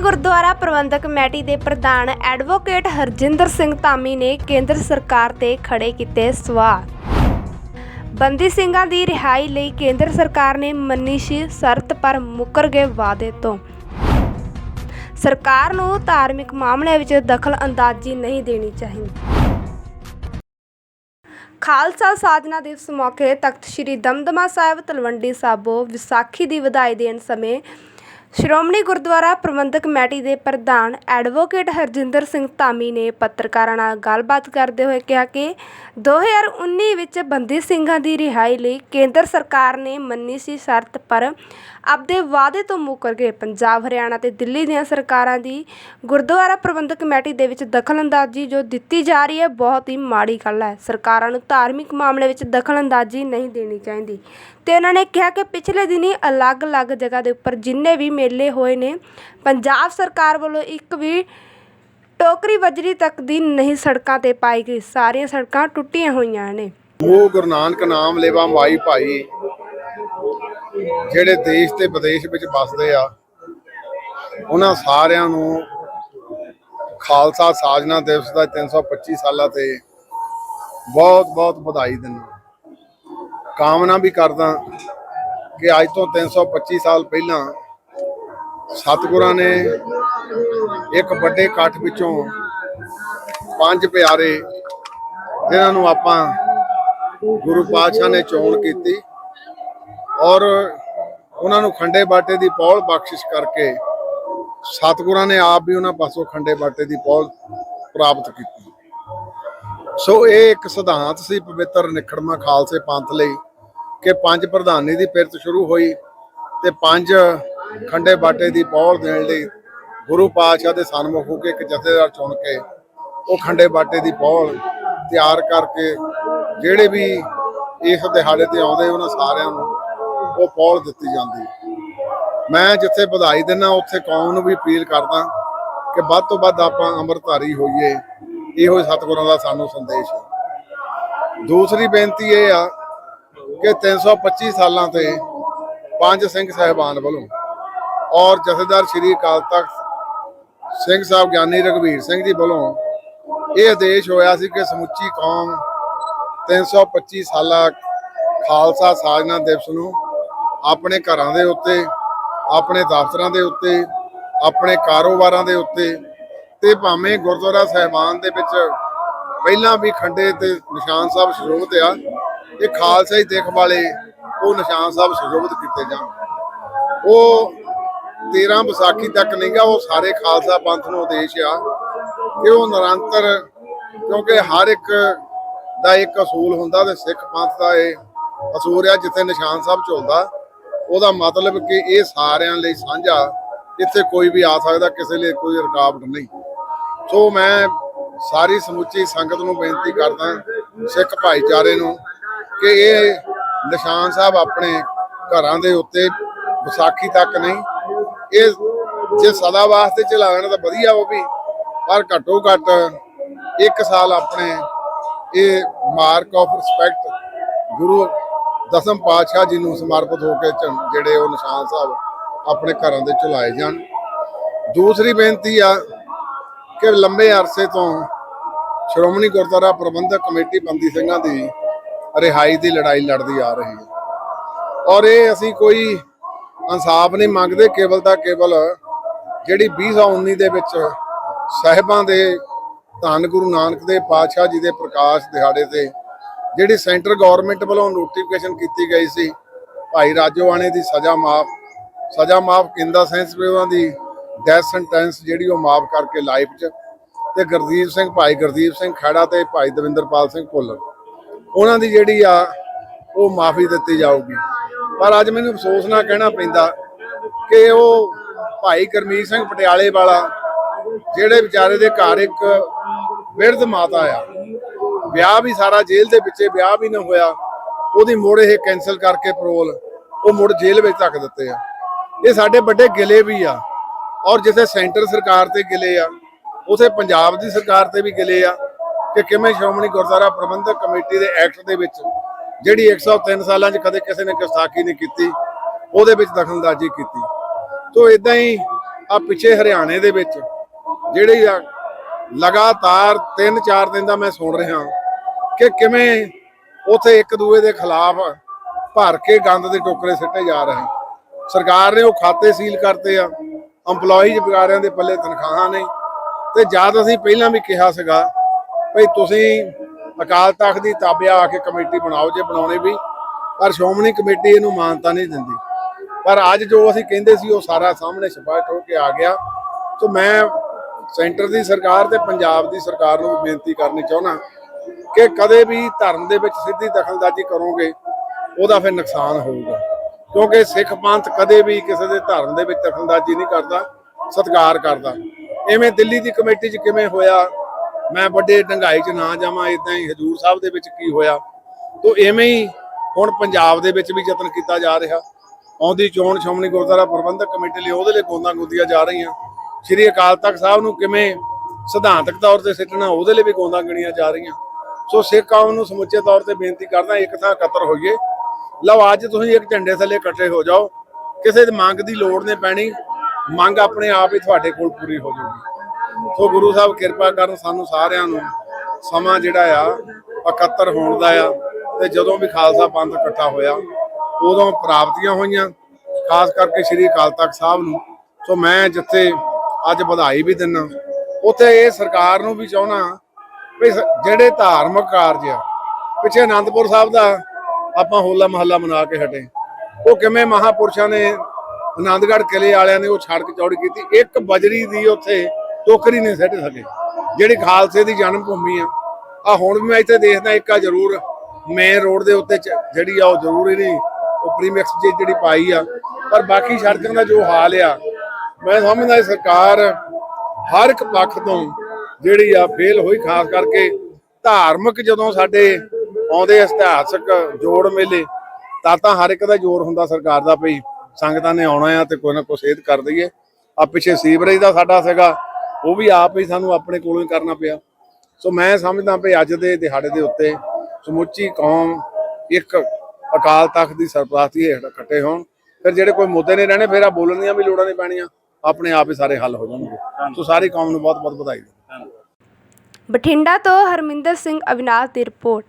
Gurdwara Parbandhak committee ਦੇ ਪ੍ਰਧਾਨ advocate Harjinder Singh Dhami ਨੇ ਕੇਂਦਰ ਸਰਕਾਰ ਤੇ ਖੜੇ ਕੀਤੇ ਸਵਾਲ। ਬੰਦੀ ਸਿੰਘਾਂ ਦੀ ਰਿਹਾਈ ਲਈ ਕੇਂਦਰ ਸਰਕਾਰ ਨੇ ਮੰਨੀ ਸੀ ਸ਼ਰਤ, ਪਰ ਮੁੱਕਰ ਗਏ ਵਾਅਦੇ ਤੋਂ। ਸਰਕਾਰ ਨੂੰ ਧਾਰਮਿਕ ਮਾਮਲਿਆਂ ਵਿੱਚ ਦਖਲ ਅੰਦਾਜ਼ੀ ਨਹੀਂ ਦੇਣੀ ਚਾਹੀਦੀ। ਖਾਲਸਾ ਸਾਜਨਾ ਦਿਵਸ ਮੌਕੇ ਤਖਤ ਸ੍ਰੀ ਦਮਦਮਾ ਸਾਹਿਬ ਤਲਵੰਡੀ ਸਾਬੋ ਵਿਸਾਖੀ ਦੀ ਵਧਾਈ ਦੇਣ ਸਮੇਂ ਸ਼੍ਰੋਮਣੀ ਗੁਰਦੁਆਰਾ ਪ੍ਰਬੰਧਕ ਕਮੇਟੀ ਦੇ ਪ੍ਰਧਾਨ ਐਡਵੋਕੇਟ ਹਰਜਿੰਦਰ ਸਿੰਘ ਧਾਮੀ ਨੇ ਪੱਤਰਕਾਰਾਂ ਨਾਲ ਗੱਲਬਾਤ ਕਰਦੇ ਹੋਏ ਕਿਹਾ ਕਿ 2019 ਵਿੱਚ ਬੰਦੀ ਸਿੰਘਾਂ ਦੀ ਰਿਹਾਈ ਲਈ ਕੇਂਦਰ ਸਰਕਾਰ ਨੇ ਮੰਨੀ ਸੀ ਸ਼ਰਤ, ਪਰ ਆਪਦੇ ਵਾਅਦੇ ਤੋਂ ਮੁੱਕਰ ਗਏ। ਪੰਜਾਬ, ਹਰਿਆਣਾ ਤੇ ਦਿੱਲੀ ਦੀਆਂ ਸਰਕਾਰਾਂ ਦੀ ਗੁਰਦੁਆਰਾ ਪ੍ਰਬੰਧਕ ਕਮੇਟੀ ਦੇ ਵਿੱਚ ਦਖਲਅੰਦਾਜ਼ੀ ਜੋ ਦਿੱਤੀ ਜਾ ਰਹੀ ਹੈ, ਬਹੁਤ ਹੀ ਮਾੜੀ ਗੱਲ ਹੈ। ਸਰਕਾਰਾਂ ਨੂੰ ਧਾਰਮਿਕ ਮਾਮਲੇ ਵਿੱਚ ਦਖਲਅੰਦਾਜ਼ੀ ਨਹੀਂ ਦੇਣੀ ਚਾਹੀਦੀ। ਤੇ ਉਹਨਾਂ ਨੇ ਕਿਹਾ ਕਿ ਪਿਛਲੇ ਦਿਨੀ ਅਲੱਗ-ਅਲੱਗ ਜਗ੍ਹਾ ਦੇ ਉੱਪਰ ਜਿੰਨੇ ਵੀ ਮੇਲੇ ਹੋਏ ਨੇ, ਪੰਜਾਬ ਸਰਕਾਰ ਵੱਲੋਂ ਇੱਕ ਵੀ ਟੋਕਰੀ ਬਜਰੀ ਤੱਕ ਦੀ ਨਹੀਂ ਸੜਕਾਂ ਤੇ ਪਾਈ ਗਈ। ਸਾਰੀਆਂ ਸੜਕਾਂ ਟੁੱਟੀਆਂ ਹੋਈਆਂ ਨੇ। ਉਹ ਗੁਰੂ ਨਾਨਕ ਨਾਮ ਲੈਵਾ ਮਾਈ ਭਾਈ ਜਿਹੜੇ ਦੇਸ਼ ਤੇ ਵਿਦੇਸ਼ ਵਿੱਚ ਵੱਸਦੇ ਆ, ਉਹਨਾਂ ਸਾਰਿਆਂ ਨੂੰ ਖਾਲਸਾ ਸਾਜਨਾ ਦਿਵਸ ਦਾ 325 ਸਾਲਾਂ ਤੇ ਬਹੁਤ ਬਹੁਤ ਵਧਾਈ ਦਿੰਦਾ। ਕਾਮਨਾ ਵੀ ਕਰਦਾ ਕਿ ਅੱਜ ਤੋਂ 325 ਸਾਲ ਪਹਿਲਾਂ ਸਤਿਗੁਰਾਂ ਨੇ ਇੱਕ ਵੱਡੇ ਇਕੱਠ ਵਿੱਚੋਂ ਪੰਜ ਪਿਆਰੇ, ਜਿਨ੍ਹਾਂ ਨੂੰ ਆਪਾਂ ਗੁਰੂ ਪਾਤਸ਼ਾਹ ਨੇ ਚੋਣ ਕੀਤੀ। ਔਰ ਉਹਨਾਂ ਨੂੰ ਖੰਡੇ ਬਾਟੇ ਦੀ ਪੌਲ ਬਖਸ਼ਿਸ਼ ਕਰਕੇ ਸਤਿਗੁਰਾਂ ਨੇ ਆਪ ਵੀ ਉਹਨਾਂ ਪਾਸੋਂ ਖੰਡੇ ਬਾਟੇ ਦੀ ਪੌਲ ਪ੍ਰਾਪਤ ਕੀਤੀ। ਸੋ ਇਹ ਇੱਕ ਸਿਧਾਂਤ ਸੀ ਪਵਿੱਤਰ ਨਿਖੜਮਾ ਖਾਲਸੇ ਪੰਥ ਲਈ ਕਿ ਪੰਜ ਪ੍ਰਧਾਨੀ ਦੀ ਪਿਰਤ ਸ਼ੁਰੂ ਹੋਈ ਤੇ ਪੰਜ ਖੰਡੇ ਬਾਟੇ ਦੀ ਪੌਲ ਦੇਣ ਲਈ ਗੁਰੂ ਪਾਤਸ਼ਾਹ ਦੇ ਸਨਮੁਖ ਹੋ ਕੇ ਇੱਕ ਜਥੇਦਾਰ ਚੁਣ ਕੇ ਉਹ ਖੰਡੇ ਬਾਟੇ ਦੀ ਪੌਲ ਤਿਆਰ ਕਰਕੇ ਜਿਹੜੇ ਵੀ ਇਸ ਦਿਹਾੜੇ ਤੇ ਆਉਂਦੇ ਉਹਨਾਂ ਸਾਰਿਆਂ ਨੂੰ ਉਹ ਪੌਲ ਦਿੱਤੀ ਜਾਂਦੀ। ਮੈਂ ਜਿੱਥੇ ਵਧਾਈ ਦਿੰਦਾ, ਉੱਥੇ ਕੌਮ ਨੂੰ ਵੀ ਅਪੀਲ ਕਰਦਾ ਕਿ ਵੱਧ ਤੋਂ ਵੱਧ ਆਪਾਂ ਅੰਮ੍ਰਿਤਧਾਰੀ ਹੋਈਏ। ਇਹੋ ਹੀ ਸਤਿਗੁਰਾਂ ਦਾ ਸਾਨੂੰ ਸੰਦੇਸ਼ ਹੈ। ਦੂਸਰੀ ਬੇਨਤੀ ਇਹ ਆ ਕਿ 325 ਸਾਲਾਂ ਤੇ ਪੰਜ ਸਿੰਘ ਸਹਿਬਾਨ ਵੱਲੋਂ ਔਰ ਜਥੇਦਾਰ ਸ਼੍ਰੀ ਅਕਾਲ ਤਖਤ ਸਿੰਘ ਸਾਹਿਬ ਗਿਆਨੀ ਰਘਵੀਰ ਸਿੰਘ ਜੀ ਵੱਲੋਂ ਇਹ ਆਦੇਸ਼ ਹੋਇਆ ਸੀ ਕਿ ਸਮੁੱਚੀ ਕੌਮ 325 ਸਾਲਾ ਖਾਲਸਾ ਸਾਜਨਾ ਦਿਵਸ ਨੂੰ ਆਪਣੇ ਘਰਾਂ ਦੇ ਉੱਤੇ, ਆਪਣੇ ਦਫ਼ਤਰਾਂ ਦੇ ਉੱਤੇ, ਆਪਣੇ ਕਾਰੋਬਾਰਾਂ ਦੇ ਉੱਤੇ ਤੇ ਭਾਵੇਂ ਗੁਰਦੁਆਰਾ ਸਹਿਬਾਨ ਦੇ ਵਿੱਚ ਪਹਿਲਾਂ ਵੀ ਖੰਡੇ ਤੇ ਨਿਸ਼ਾਨ ਸਾਹਿਬ ਸੁਸ਼ੋਭਿਤ ਆ, ਇਹ ਖਾਲਸਾ ਹੀ ਦੇਖ ਵਾਲੇ ਉਹ ਨਿਸ਼ਾਨ ਸਾਹਿਬ ਸੁਸ਼ੋਭਿਤ ਕੀਤੇ ਜਾਣ। ਉਹ 13 ਵਿਸਾਖੀ ਤੱਕ ਨਹੀਂਗਾ ਉਹ ਸਾਰੇ ਖਾਲਸਾ ਪੰਥ ਨੂੰ ਉਦੇਸ਼ ਆ ਕਿ ਉਹ ਨਿਰੰਤਰ, ਕਿਉਂਕਿ ਹਰ ਇੱਕ ਦਾ ਇੱਕ ਅਸੂਲ ਹੁੰਦਾ ਤੇ ਸਿੱਖ ਪੰਥ ਦਾ ਇਹ ਅਸੂਲ ਆ ਜਿੱਥੇ ਨਿਸ਼ਾਨ ਸਾਹਿਬ ਝੁਲਦਾ। ਉਹਦਾ ਮਤਲਬ ਕਿ ਇਹ ਸਾਰਿਆਂ ਲਈ ਸਾਂਝਾ, ਇੱਥੇ ਕੋਈ ਵੀ ਆ ਸਕਦਾ, ਕਿਸੇ ਲਈ ਕੋਈ ਰੁਕਾਵਟ ਨਹੀਂ। ਸੋ ਮੈਂ ਸਾਰੀ ਸਮੁੱਚੀ ਸੰਗਤ ਨੂੰ ਬੇਨਤੀ ਕਰਦਾ ਸਿੱਖ ਭਾਈਚਾਰੇ ਨੂੰ ਕਿ ਇਹ ਨਿਸ਼ਾਨ ਸਾਹਿਬ ਆਪਣੇ ਘਰਾਂ ਦੇ ਉੱਤੇ ਵਿਸਾਖੀ ਤੱਕ ਨਹੀਂ, ਇਹ ਜੇ ਸਦਾ ਵਾਸਤੇ ਚਲਾਉਣ ਤਾਂ ਵਧੀਆ ਉਹ ਵੀ, ਪਰ ਘੱਟੋ ਘੱਟ ਇੱਕ ਸਾਲ ਆਪਣੇ ਇਹ ਮਾਰਕ ਆਫ ਰਿਸਪੈਕਟ ਗੁਰੂ ਦਸਮ ਪਾਤਸ਼ਾਹ ਜੀ ਨੂੰ ਸਮਰਪਿਤ ਹੋ ਕੇ ਝੰ- ਜਿਹੜੇ ਉਹ ਨਿਸ਼ਾਨ ਸਾਹਿਬ ਆਪਣੇ ਘਰਾਂ ਦੇ ਚਲਾਏ ਜਾਣ। ਦੂਸਰੀ ਬੇਨਤੀ ਆ ਕਿ ਲੰਬੇ ਅਰਸੇ ਤੋਂ ਸ਼੍ਰੋਮਣੀ ਗੁਰਦੁਆਰਾ ਪ੍ਰਬੰਧਕ ਕਮੇਟੀ ਬੰਦੀ ਸਿੰਘਾਂ ਦੀ ਰਿਹਾਈ ਦੀ ਲੜਾਈ ਲੜਦੀ ਆ ਰਹੀ ਹੈ। ਔਰ ਇਹ ਅਸੀਂ ਕੋਈ ਇਨਸਾਫ ਨਹੀਂ ਮੰਗਦੇ, ਕੇਵਲ ਦਾ ਕੇਵਲ ਜਿਹੜੀ 2019 ਦੇ ਵਿੱਚ ਸਾਹਿਬਾਂ ਦੇ ਧੰਨ ਗੁਰੂ ਨਾਨਕ ਦੇ ਪਾਤਸ਼ਾਹ ਜੀ ਦੇ ਪ੍ਰਕਾਸ਼ ਦਿਹਾੜੇ ਤੇ ਜਿਹੜੀ ਸੈਂਟਰ ਗਵਰਨਮੈਂਟ ਵੱਲੋਂ ਨੋਟੀਫਿਕੇਸ਼ਨ ਕੀਤੀ ਗਈ ਸੀ, ਭਾਈ ਰਾਜੋਆਣੇ ਦੀ ਸਜ਼ਾ ਮਾਫ ਸਜ਼ਾ ਮਾਫ ਕਿੰਦਾ ਸੈਂਸ ਵੀ ਉਹਨਾਂ ਦੀ ਡੈਥ ਸੈਂਟੈਂਸ ਜਿਹੜੀ ਉਹ ਮਾਫ ਕਰਕੇ ਲਾਈਫ 'ਚ ਤੇ ਗੁਰਦੀਪ ਸਿੰਘ, ਭਾਈ ਗੁਰਦੀਪ ਸਿੰਘ ਖੜਾ ਤੇ ਭਾਈ ਦਵਿੰਦਰਪਾਲ ਸਿੰਘ ਭੁੱਲਰ। ਉਹਨਾਂ ਦੀ ਜਿਹੜੀ ਆ, ਉਹ ਮਾਫੀ ਦਿੱਤੀ ਜਾਊਗੀ। ਪਰ ਅੱਜ ਮੈਨੂੰ ਅਫਸੋਸ ਨਾਲ ਕਹਿਣਾ ਪੈਂਦਾ ਕਿ ਉਹ ਭਾਈ ਗਰਮੀਤ ਸਿੰਘ ਪਟਿਆਲੇ ਵਾਲਾ, ਜਿਹੜੇ ਵਿਚਾਰੇ ਦੇ ਘਰ ਇੱਕ ਬਿਰਧ ਮਾਤਾ ਆ ਵਿਆਹ ਵੀ ਸਾਰਾ ਜੇਲ੍ਹ ਦੇ ਵਿੱਚੇ ਵਿਆਹ ਵੀ ਨਾ ਹੋਇਆ, ਉਹਦੀ ਮੁੜ ਇਹ ਕੈਨਸਲ ਕਰਕੇ ਪਰੋਲ ਉਹ ਮੁੜ ਜੇਲ੍ਹ ਵਿੱਚ ਧੱਕ ਦਿੱਤੇ ਆ। ਇਹ ਸਾਡੇ ਵੱਡੇ ਗਿਲੇ ਵੀ ਆ, ਔਰ ਜਿੱਥੇ ਸੈਂਟਰ ਸਰਕਾਰ ਤੇ ਗਿਲੇ ਆ, ਉਥੇ ਪੰਜਾਬ ਦੀ ਸਰਕਾਰ ਤੇ ਵੀ ਗਿਲੇ ਆ, ਕਿ ਕਿਵੇਂ ਸ਼੍ਰੋਮਣੀ ਗੁਰਦੁਆਰਾ ਪ੍ਰਬੰਧਕ ਕਮੇਟੀ ਦੇ ਐਕਟ ਦੇ ਵਿੱਚ ਜਿਹੜੀ 103 ਸਾਲਾਂ 'ਚ ਕਦੇ ਕਿਸੇ ਨੇ ਗੁਸਤਾਖੀ ਨਹੀਂ ਕੀਤੀ, ਉਹਦੇ ਵਿੱਚ ਦਖਲਅੰਦਾਜ਼ੀ ਕੀਤੀ। ਤੋਂ ਇਦਾਂ ਹੀ ਆ ਪਿੱਛੇ ਹਰਿਆਣੇ ਦੇ ਵਿੱਚ, ਜਿਹੜੀ ਆ ਲਗਾਤਾਰ 3-4 ਦਿਨ ਦਾ ਮੈਂ ਸੁਣ ਰਿਹਾ ਕਿ ਕਿਵੇਂ ਉਥੇ ਇੱਕ ਦੂਏ ਦੇ ਖਿਲਾਫ ਭਰ ਕੇ ਗੰਦ ਦੇ ਟੋਕਰੇ ਸਿੱਟੇ ਜਾ ਰਹੇ ਸਰਕਾਰ ਨੇ ਉਹ ਖਾਤੇ ਸੀਲ ਕਰਤੇ ਆ। EMPLOYEES ਵਿਚਾਰਿਆਂ ਦੇ ਪੱਲੇ ਤਨਖਾਹਾਂ ਨੇ। ਤੇ ਜਦ ਅਸੀਂ ਪਹਿਲਾਂ ਵੀ ਕਿਹਾ ਸੀਗਾ, ਭਈ ਤੁਸੀਂ ਅਕਾਲ ਤਖਤ ਦੀ ਤਾਬਿਆ ਆ ਕੇ ਕਮੇਟੀ ਬਣਾਓ ਜੇ ਬਣਾਉਣੇ ਵੀ, ਪਰ ਸ਼੍ਰੋਮਣੀ ਕਮੇਟੀ ਇਹਨੂੰ ਮਾਨਤਾ ਨਹੀਂ ਦਿੰਦੀ। ਪਰ ਅੱਜ ਜੋ ਅਸੀਂ ਕਹਿੰਦੇ ਸੀ, ਉਹ ਸਾਰਾ ਸਾਹਮਣੇ ਸਪਸ਼ਟ ਹੋ ਕੇ ਆ ਗਿਆ। ਸੋ ਮੈਂ ਸੈਂਟਰ ਦੀ ਸਰਕਾਰ ਤੇ ਪੰਜਾਬ ਦੀ ਸਰਕਾਰ ਨੂੰ ਵੀ ਬੇਨਤੀ ਕਰਨੀ ਚਾਹੁੰਦਾ। ਕਿ ਕਦੇ ਵੀ ਧਰਮ ਦੇ ਵਿੱਚ ਸਿੱਧੀ ਦਖਲਅੰਦਾਜ਼ੀ ਕਰੋਗੇ, ਉਹਦਾ ਫਿਰ ਨੁਕਸਾਨ ਹੋਊਗਾ। ਕਿਉਂਕਿ ਸਿੱਖ ਪੰਥ ਕਦੇ ਵੀ ਕਿਸੇ ਦੇ ਧਰਮ ਦੇ ਵਿੱਚ ਦਖਲਅੰਦਾਜ਼ੀ ਨਹੀਂ ਕਰਦਾ, ਸਤਿਕਾਰ ਕਰਦਾ। ਐਵੇਂ ਦਿੱਲੀ ਦੀ ਕਮੇਟੀ 'ਚ ਕਿਵੇਂ ਹੋਇਆ? ਮੈਂ ਵੱਡੇ ਡੰਗਾਈ 'ਚ ਨਾ ਜਾਵਾਂ ਇਦਾਂ ਹੀ ਹਜੂਰ ਸਾਹਿਬ ਦੇ ਵਿੱਚ ਕੀ ਹੋਇਆ? ਤੋ ਐਵੇਂ ਹੀ ਹੁਣ ਪੰਜਾਬ ਦੇ ਵਿੱਚ ਵੀ ਯਤਨ ਕੀਤਾ ਜਾ ਰਿਹਾ। ਆਉਂਦੀ ਚੋਣ ਸ਼੍ਰੋਮਣੀ ਗੁਰਦੁਆਰਾ ਪ੍ਰਬੰਧਕ ਕਮੇਟੀ ਲਈ ਉਹਦੇ ਲਈ ਗੋਦਾਂ ਗੁੰਦੀਆਂ ਜਾ ਰਹੀਆਂ। ਸ਼੍ਰੀ ਅਕਾਲ ਤਖਤ ਸਾਹਿਬ ਨੂੰ ਕਿਵੇਂ ਸਿਧਾਂਤਕ ਤੌਰ ਤੇ ਸਿੱਟਣਾ, ਉਹਦੇ ਲਈ ਵੀ ਗੋਦਾਂ ਗਣੀਆਂ ਜਾ ਰਹੀਆਂ। ਸੋ ਸਿੱਖ ਕੌਮ ਨੂੰ ਸਮੁੱਚੇ ਤੌਰ ਤੇ ਬੇਨਤੀ ਕਰਦਾ ਇੱਕ ਥਾਂ ਇਕੱਤਰ ਹੋਈਏ। ਲਓ, ਅੱਜ ਤੁਸੀਂ ਇੱਕ ਝੰਡੇ ਥੱਲੇ ਇਕੱਠੇ ਹੋ ਜਾਓ। ਕਿਸੇ ਦੀ ਮੰਗ ਦੀ ਲੋੜ ਨਹੀਂ ਪੈਣੀ। ਮੰਗ ਆਪਣੇ ਆਪ ਹੀ ਤੁਹਾਡੇ ਕੋਲ ਪੂਰੀ ਹੋ ਜਾਊਗੀ। ਸੋ ਗੁਰੂ ਸਾਹਿਬ, ਕਿਰਪਾ ਕਰਨ ਸਾਨੂੰ ਸਾਰਿਆਂ ਨੂੰ ਸਮਾਂ ਜਿਹੜਾ ਆ, ਇਕੱਤਰ ਹੋਣ ਦਾ ਆ ਤੇ ਜਦੋਂ ਵੀ ਖਾਲਸਾ ਪੰਥ ਇਕੱਠਾ ਹੋਇਆ, ਉਦੋਂ ਪ੍ਰਾਪਤੀਆਂ ਹੋਈਆਂ, ਖਾਸ ਕਰਕੇ ਸ੍ਰੀ ਅਕਾਲ ਤਖਤ ਸਾਹਿਬ ਨੂੰ। ਸੋ ਮੈਂ ਜਿੱਥੇ ਅੱਜ ਵਧਾਈ ਵੀ ਦਿੰਨਾ ਉੱਥੇ ਇਹ ਸਰਕਾਰ ਨੂੰ ਵੀ ਚਾਹਣਾ ਵੀ ਜਿਹੜੇ ਧਾਰਮਿਕ ਕਾਰਜ ਆ, ਪਿੱਛੇ ਆਨੰਦਪੁਰ ਸਾਹਿਬ ਦਾ ਆਪਾਂ ਹੋਲਾ ਮਹੱਲਾ ਮਨਾ ਕੇ ਹਟੇ। ਉਹ ਕਿਵੇਂ ਮਹਾਪੁਰਸ਼ਾਂ ਨੇ ਆਨੰਦਗੜ੍ਹ ਕਿਲੇ ਵਾਲਿਆਂ ਨੇ ਉਹ ਸੜਕ ਚੌੜੀ ਕੀਤੀ, ਇੱਕ ਬਜਰੀ ਦੀ ਉੱਥੇ ਟੋਕਰੀ ਨਹੀਂ ਸੱਟ ਸਕੇ, ਜਿਹੜੀ ਖਾਲਸੇ ਦੀ ਜਨਮ ਭੂਮੀ ਆ। ਆ ਹੁਣ ਵੀ ਮੈਂ ਇੱਥੇ ਦੇਖਦਾ, ਇੱਕ ਆ ਜ਼ਰੂਰ ਮੇਨ ਰੋਡ ਦੇ ਉੱਤੇ ਜਿਹੜੀ ਆ ਉਹ ਜ਼ਰੂਰ ਇਹਦੀ ਉਹ ਪ੍ਰੀਮਿਕਸ ਜੇ ਜਿਹੜੀ ਪਾਈ ਆ। ਪਰ ਬਾਕੀ ਸੜਕਾਂ ਦਾ ਜੋ ਹਾਲ ਆ, ਮੈਂ ਸਮਝਦਾ ਸਰਕਾਰ ਹਰ ਇੱਕ ਪੱਖ ਤੋਂ ਜਿਹੜੀ ਆ ਫੇਲ ਹੋਈ, ਖਾਸ ਕਰਕੇ ਧਾਰਮਿਕ ਜਦੋਂ ਸਾਡੇ ਆਉਂਦੇ ਇਤਿਹਾਸਕ ਜੋੜ ਮੇਲੇ, ਤਾਂ ਤਾਂ ਹਰ ਇੱਕ ਦਾ ਜ਼ੋਰ ਹੁੰਦਾ ਸਰਕਾਰ ਦਾ ਭਈ ਸੰਗਤਾਂ ਨੇ ਆਉਣਾ ਆ ਤੇ ਕੋਈ ਨਾ ਕੋਈ ਸੇਧ ਕਰ ਦਈਏ। ਆ ਪਿੱਛੇ ਸੀਵਰੇਜ ਦਾ ਸਾਡਾ ਸੀਗਾ, ਉਹ ਵੀ ਆਪ ਹੀ ਸਾਨੂੰ ਆਪਣੇ ਕੋਲੋਂ ਹੀ ਕਰਨਾ ਪਿਆ। ਸੋ ਮੈਂ ਸਮਝਦਾ ਭਈ ਅੱਜ ਦੇ ਦਿਹਾੜੇ ਦੇ ਉੱਤੇ ਸਮੁੱਚੀ ਕੌਮ ਇੱਕ ਅਕਾਲ ਤਖਤ ਦੀ ਸਰਪ੍ਰਸਤੀ ਹੇਠ ਇਕੱਠੇ ਹੋਣ। ਫਿਰ ਜਿਹੜੇ ਕੋਈ ਮੁੱਦੇ ਨੇ ਰਹਿਣੇ, ਫਿਰ ਆ ਬੋਲਣ ਦੀਆਂ ਵੀ ਲੋੜਾਂ ਨਹੀਂ ਪੈਣੀਆਂ, ਆਪਣੇ ਆਪ ਹੀ ਸਾਰੇ ਹੱਲ ਹੋ ਜਾਣਗੇ। ਸੋ ਸਾਰੀ ਕੌਮ ਨੂੰ ਬਹੁਤ ਬਹੁਤ ਵਧਾਈ ਬਠਿੰਡਾ ਤੋਂ ਹਰਮਿੰਦਰ ਸਿੰਘ ਅਵਿਨਾਸ਼ ਦੀ ਰਿਪੋਰਟ।